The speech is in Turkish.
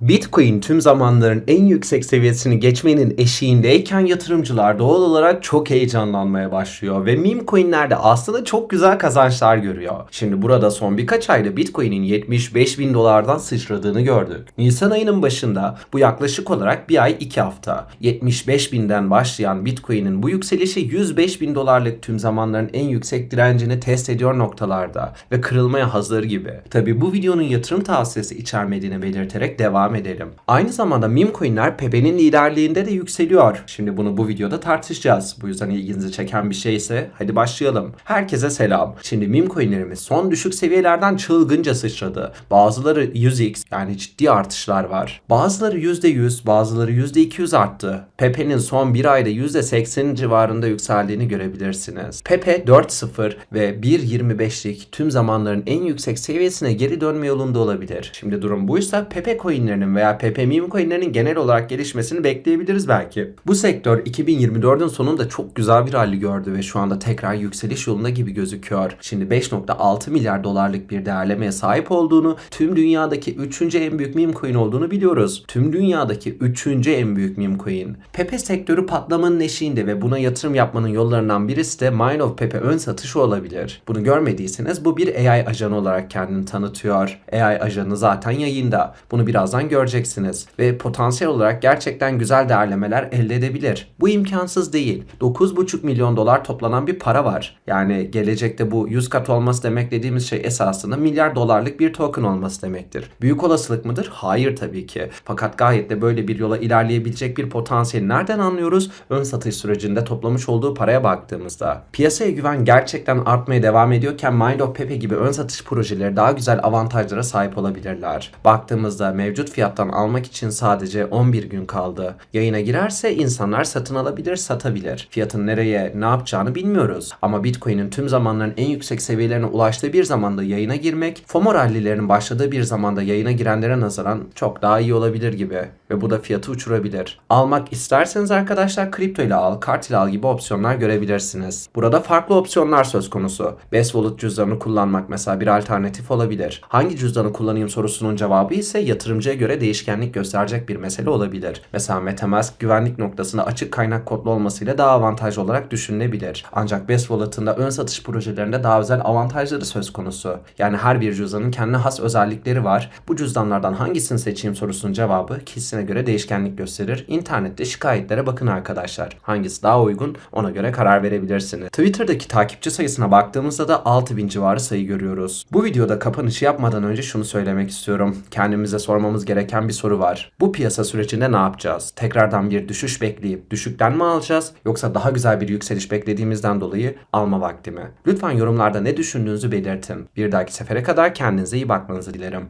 Bitcoin tüm zamanların en yüksek seviyesini geçmenin eşiğindeyken yatırımcılar doğal olarak çok heyecanlanmaya başlıyor ve meme coinlerde aslında çok güzel kazançlar görüyor. Şimdi burada son birkaç ayda Bitcoin'in 75 bin dolardan sıçradığını gördük. Nisan ayının başında bu yaklaşık olarak bir ay iki hafta. 75 binden başlayan Bitcoin'in bu yükselişi 105 bin dolarlık tüm zamanların en yüksek direncini test ediyor noktalarda ve kırılmaya hazır gibi. Tabi bu videonun yatırım tavsiyesi içermediğini belirterek devam edelim. Aynı zamanda meme coinler Pepe'nin liderliğinde de yükseliyor. Şimdi bunu bu videoda tartışacağız. Bu yüzden ilginizi çeken bir şeyse hadi başlayalım. Herkese selam. Şimdi meme coinlerimiz son düşük seviyelerden çılgınca sıçradı. Bazıları 100x yani ciddi artışlar var. Bazıları %100, bazıları %200 arttı. Pepe'nin son bir ayda %80 civarında yükseldiğini görebilirsiniz. Pepe 4.0 ve 1.25'lik tüm zamanların en yüksek seviyesine geri dönme yolunda olabilir. Şimdi durum buysa Pepe coinlerinin veya meme coinlerinin genel olarak gelişmesini bekleyebiliriz belki. Bu sektör 2024'ün sonunda çok güzel bir hali gördü ve şu anda tekrar yükseliş yolunda gibi gözüküyor. Şimdi 5.6 milyar dolarlık bir değerlemeye sahip olduğunu, tüm dünyadaki 3. en büyük meme coin olduğunu biliyoruz. Tüm dünyadaki 3. en büyük meme coin. Pepe sektörü patlamanın eşiğinde ve buna yatırım yapmanın yollarından birisi de Mine of Pepe ön satışı olabilir. Bunu görmediyseniz bu bir AI ajanı olarak kendini tanıtıyor. AI ajanı zaten yayında. Bunu birazdan göreceksiniz. Ve potansiyel olarak gerçekten güzel değerlemeler elde edebilir. Bu imkansız değil. 9,5 milyon dolar toplanan bir para var. Yani gelecekte bu 100 kat olması demek dediğimiz şey esasında milyar dolarlık bir token olması demektir. Büyük olasılık mıdır? Hayır tabii ki. Fakat gayet de böyle bir yola ilerleyebilecek bir potansiyeli nereden anlıyoruz? Ön satış sürecinde toplamış olduğu paraya baktığımızda. Piyasaya güven gerçekten artmaya devam ediyorken Mind of Pepe gibi ön satış projeleri daha güzel avantajlara sahip olabilirler. Baktığımızda mevcut fiyattan almak için sadece 11 gün kaldı. Yayına girerse insanlar satın alabilir, satabilir. Fiyatın nereye, ne yapacağını bilmiyoruz. Ama Bitcoin'in tüm zamanların en yüksek seviyelerine ulaştığı bir zamanda yayına girmek, FOMO rallilerinin başladığı bir zamanda yayına girenlere nazaran çok daha iyi olabilir gibi. Ve bu da fiyatı uçurabilir. Almak isterseniz arkadaşlar kripto ile al, kart ile al gibi opsiyonlar görebilirsiniz. Burada farklı opsiyonlar söz konusu. Best Wallet cüzdanını kullanmak mesela bir alternatif olabilir. Hangi cüzdanı kullanayım sorusunun cevabı ise yatırımcıya göre değişkenlik gösterecek bir mesele olabilir. Mesela Metamask güvenlik noktasında açık kaynak kodlu olmasıyla daha avantajlı olarak düşünülebilir. Ancak Best Wallet'ın da ön satış projelerinde daha özel avantajları söz konusu. Yani her bir cüzdanın kendine has özellikleri var. Bu cüzdanlardan hangisini seçeyim sorusunun cevabı kişisine göre değişkenlik gösterir. İnternette şikayetlere bakın arkadaşlar. Hangisi daha uygun ona göre karar verebilirsiniz. Twitter'daki takipçi sayısına baktığımızda da 6000 civarı sayı görüyoruz. Bu videoda kapanışı yapmadan önce şunu söylemek istiyorum. Kendimize sormamız gereken bir soru var. Bu piyasa sürecinde ne yapacağız? Tekrardan bir düşüş bekleyip düşükten mi alacağız? Yoksa daha güzel bir yükseliş beklediğimizden dolayı alma vakti mi? Lütfen yorumlarda ne düşündüğünüzü belirtin. Bir dahaki sefere kadar kendinize iyi bakmanızı dilerim.